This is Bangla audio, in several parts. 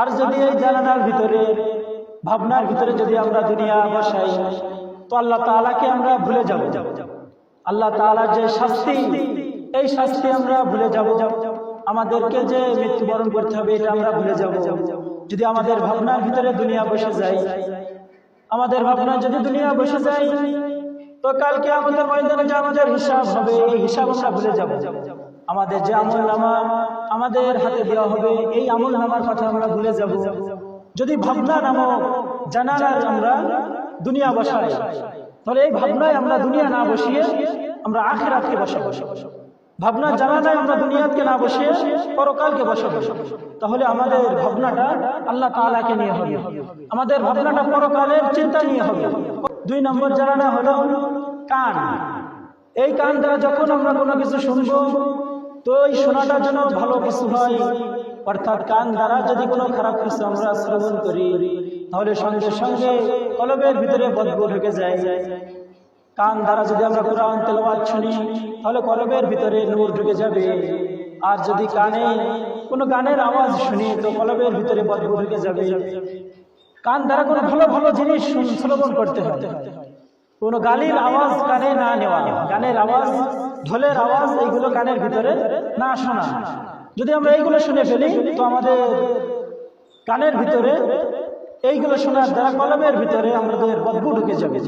আর যদি এই জানানার ভিতরে, ভাবনার ভিতরে যদি আমরা দুনিয়া বসাই, তো আল্লাহ তাআলাকে আমরা ভুলে যাব। আল্লাহ তাআলার যে শাস্তি, এই শাস্তি আমরা ভুলে যাব। আমাদেরকে যে মৃত্যুবরণ করতে হবে, এটা আমরা ভুলে যাব। যদি আমাদের ভাবনার ভিতরে দুনিয়া বসে যায়, আমাদের ভাবনা যদি দুনিয়া বসে যায়, তো কালকে আমাদের ময়দানে যে আমাদের হিসাব হবে, এই হিসাব আমরা ভুলে যাব। আমাদের যে আমল নামা আমাদের হাতে দেওয়া হবে, এই আমল নামার কথা আমরা ভুলে যাব। যদি ভাবনা নামক জানালার আমরা দুনিয়া বসাই, তাহলে এই ভাবনায় আমরা দুনিয়া না বসিয়ে আমরা আখেরাতকে বসাবো। ভাবনা জানালায় আমরা দুনিয়াকে না বসিয়ে পরকালকে বসাবো। তাহলে আমাদের ভাবনাটা আল্লাহ তাআলাকে নিয়ে হবে। আমাদের ভাবনাটা পরকালের চিন্তা নিয়ে হবে। দুই নম্বর জানানা হলো কান। এই কান দ্বারা যখন আমরা কোনো কিছু শুনব তো এই শোনাটার জন্য ভালো কিছু হয়। অর্থাৎ কান দ্বারা যদি কোনো খারাপ কিছু আমরা শ্রবণ করি, তাহলে সঙ্গে সঙ্গে কলবের ভিতরে বদবু ঢুকে যায়। কান দ্বারা যদি আমরা কোরআন তেলাওয়াত শুনি, তাহলে কলবের ভিতরে নূর ঢুকে যাবে। আর যদি কানে কোনো গানের আওয়াজ শুনি, তো কলবের ভিতরে বদবু ঢুকে যাবে। কান দ্বারা কোনো ভালো ভালো জিনিস শ্রবণ করতে হবে। কোনো গালির আওয়াজ কানে না নেওয়া, গানের আওয়াজ, ঢোলের আওয়াজ এইগুলো কানের ভিতরে না শোনা। যদি আমরা এইগুলো শুনে ফেলি, তো আমাদের কানের ভিতরে এইগুলো শোনার দ্বারা কলমের ভিতরে আমাদের বদবু ঢুকে যাবে।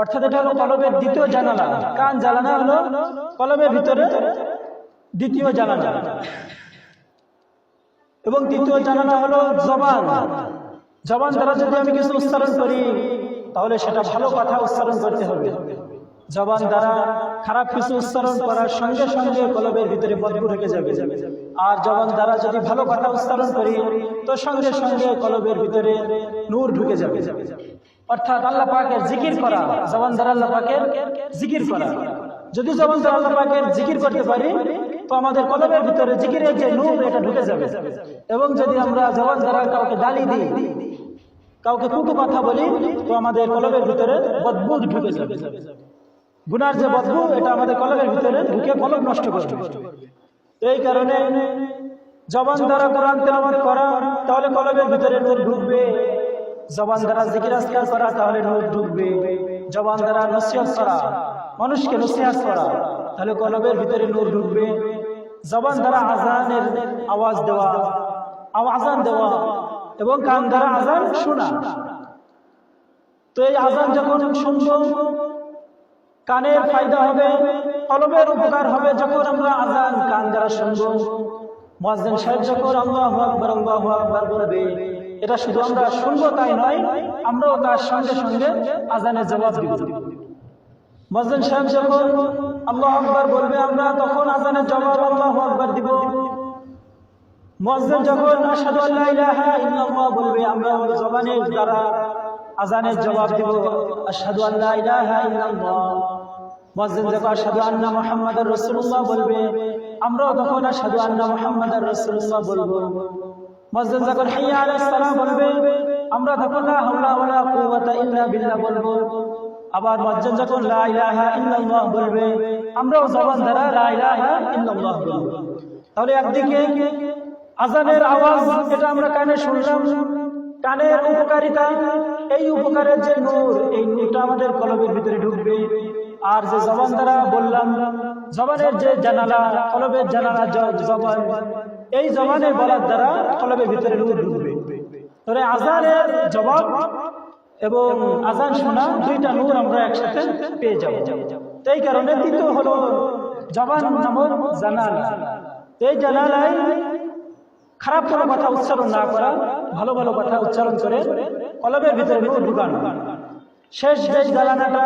অর্থাৎ এটা হলো কলমের দ্বিতীয় জানালা। কান জ্বালানা হলো কলমের ভিতরে দ্বিতীয় জানালা। এবং তৃতীয় জানালা হলো জবান। জবান দ্বারা যদি আমি কিছু উচ্চারণ করি তাহলে সেটা ভালো কথা উচ্চারণ করতে হবে। জবান দ্বারা খারাপ কিছু উচ্চারণ করার সঙ্গে সঙ্গে কলবের ভিতরে বদবু ঢুকে যাবে। আর জবান দ্বারা যদি ভালো কথা উচ্চারণ করি, তো সঙ্গে সঙ্গে কলবের ভিতরে নূর ঢুকে যাবে। অর্থাৎ আল্লাহ পাকের জিকির করা, জবান দ্বারা আল্লাহ পাকের জিকির করা। যদি জবান দ্বারা আল্লাহ পাকের জিকির করতে পারি, তো আমাদের কলবের ভিতরে জিকিরের যে নূর, এটা ঢুকে যাবে। এবং যদি আমরা জবান দ্বারা কাউকে গালি দিই কাউকে কুটু কথা বলি, তো আমাদের কলবের ভিতরে বদবু ঢুকে যাবে। গুনার যে বদবু এটা আমাদের কলবের ভিতরে ঢুকে কলব নষ্ট করবে। এই কারণে জবান দ্বারা কোরআন তেলাওয়াত করা, তাহলে কলবের ভিতরে নূর ঢুকবে। জবান দ্বারা জিকির আজকার করা, তাহলে নূর ঢুকবে। জবান দ্বারা নসিহত করা, মানুষকে নসিহত করা, তাহলে কলবের ভিতরে নূর ঢুকবে। জবান দ্বারা আজানের আওয়াজ দেওয়া আজান দেওয়া এবং কান দ্বারা আজান শোনা। তো এই আজান যখন শুনব, কানের ফায়দা হবে, কলবের উপকার হবে যখন আমরা আজান কান দ্বারা শুনব। মুয়াজ্জিন সাহেব যখন আল্লাহু আকবার আল্লাহু আকবার বলবে, এটা শুধু আমরা শুনব তাই নয়, আমরাও তার সঙ্গে সঙ্গে আজানের জবাব দিব। মুয়াজ্জিন সাহেব যখন আল্লাহু আকবার বলবে, আমরা তখন আজানের জবাব আল্লাহু আকবার দিব। মুয়াজ্জিন যখন আশহাদু আল্লা ইলাহা ইল্লাল্লাহ বলবে, আমরা আমাদের জবানের দ্বারা আজানের জবাব দিব, আশহাদু আল্লা ইলাহা ইল্লাল্লাহ। মুয়াজ্জিন যখন আশহাদু আন্না মুহাম্মাদার রাসূলুল্লাহ বলবে, আমরাও তখন আশহাদু আন্না মুহাম্মাদার রাসূলুল্লাহ বলব। মুয়াজ্জিন যখন হাইয়া আলাস সালাহ বলবে, আমরা তখন লা হাওলা ওয়ালা কুওয়াতা ইল্লা বিল্লাহ বলব। আবার মুয়াজ্জিন যখন লা ইলাহা ইল্লাল্লাহ বলবে, আমরাও জবান দ্বারা লা ইলাহা ইল্লাল্লাহ বলব। তাহলে একদিকে আজানের আওয়াজ এটা আমরা কানে শুনলাম, কানের উপকারিতা, এই উপকারের যে নূর, এই নূরটা আমাদের কলবের ভিতরে ঢুকবে। আর যে জবান দ্বারা বললাম, জবানের যে জানালা, কলবের জানালা জবান, এই জবানের বলার দ্বারা কলবের ভিতরে নূর ঢুকবে। তাহলে আজানের জবাব এবং আজান শোনা দুইটা নূর আমরা একসাথে পেয়ে যাব। এই কারণে তৃতীয় হলো জবান জানালা। এই জানালায় খারাপ কোনো কথা উচ্চারণ না করা, ভালো ভালো কথা উচ্চারণ করে কলবের ভিতরে নূর ঢুকানো। শেষ যে জ্বালানাটা,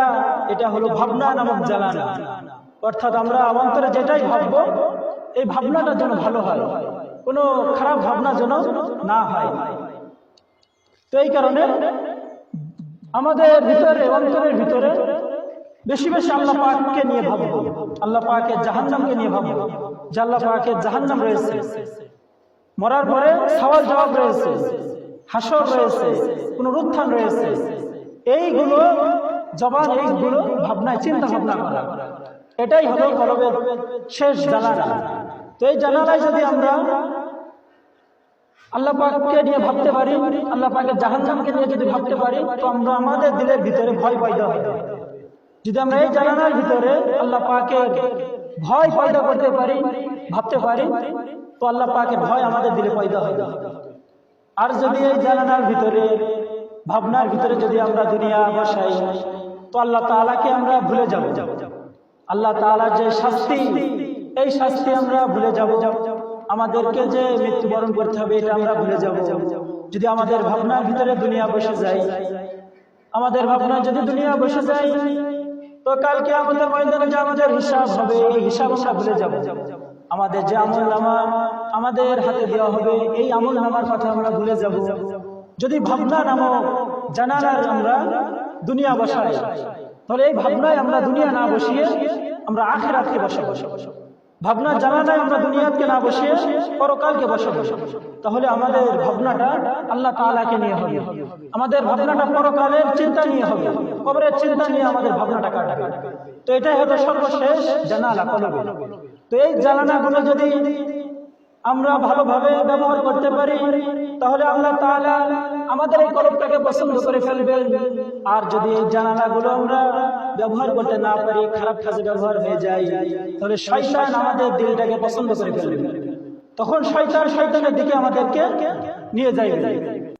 এটা হলো ভাবনা নামক জ্বালানা। অর্থাৎ আমরা অন্তরে যেটাই ভাববো, এই ভাবনাটা যেন ভালো হয়। কোনো খারাপ ভাবনা যেন না হয়। তো এই কারণে আমাদের ভিতরে, অন্তরের ভিতরে বেশি বেশি আল্লাহ পাককে নিয়ে ভাববো। আল্লাহ পাকের জাহান্নামকে নিয়ে ভাববো। যে আল্লাহ পাকের জাহান্নাম রয়েছে। মরার পরে সওয়াল জবাব রয়েছে, হাসর রয়েছে, পুনরুত্থান রয়েছে। এইগুলো জবান, এইগুলো ভাবনায় চিন্তা ভাবনা করা। এটাই হলো কলবের শেষ জানালা। তো এই জানালায় যদি আমরা আল্লাহ পাককে নিয়ে ভাবতে পারি, আল্লাহ পাকের জাহান্নামকে নিয়ে যদি ভাবতে পারি, তো আমরা আমাদের দিলের ভিতরে ভয় পয়দা হয় যদি আমরা এই জানানার ভিতরে আল্লাহ পাকে ভয় পয়দা করতে পারি, ভাবতে পারি তো আল্লাহ পাকে ভয় আমাদের দিলে পয়দা হয়। আর যদি এই জানানার ভিতরে, ভাবনার ভিতরে যদি আমরা দুনিয়া বসাই, তো আল্লাহ তাআলাকে আমরা ভুলে যাব। আল্লাহ তাআলার যে শাস্তি, এই শাস্তি আমরা ভুলে যাব। আমাদেরকে যে মৃত্যুবরণ করতে হবে, এটা আমরা ভুলে যাব। যদি আমাদের ভাবনার ভিতরে দুনিয়া বসে যায়, আমাদের ভাবনা যদি দুনিয়া বসে যায়, তো কালকে আমাদের ময়দানে যে আমাদের হিসাব হবে, এই হিসাব আমরা ভুলে যাব। আমাদের যে আমল নামা আমাদের হাতে দেওয়া হবে, এই আমল নামার কথা আমরা ভুলে যাব। যদি ভাবনা নামক জানালার আমরা দুনিয়া বসাই। তাহলে এই ভাবনায় আমরা দুনিয়া না বসিয়ে আমরা আখের আখে বসে বসে বসাবো। ভাবনা জানা নাই আমরা দুনিয়াকে না বসে, পরকালকে বসে বসে। তাহলে আমাদের ভাবনাটা আল্লাহ তালাকে নিয়ে হবে। আমাদের ভাবনাটা পরকালের চিন্তা নিয়ে হবে। কবরের চিন্তা নিয়ে আমাদের ভাবনাটা কাটা তো এটাই হলো সর্বশেষ জানালা কলবে। তো এই জানালাগুলো যদি আমরা ভালোভাবে ব্যবহার করতে পারি, তাহলে আল্লাহ তাআলা আমাদের এই কলকটাকে পছন্দ করে ফেলবেন। আর যদি এই জানালাগুলো আমরা ব্যবহার করতে না পারি, খারাপ কাজে ব্যবহার হয়ে যায়, তাহলে শয়তান আমাদের দিলটাকে পছন্দ করে ফেলবে। তখন শয়তান শয়তানের দিকে আমাদেরকে নিয়ে যাইবে।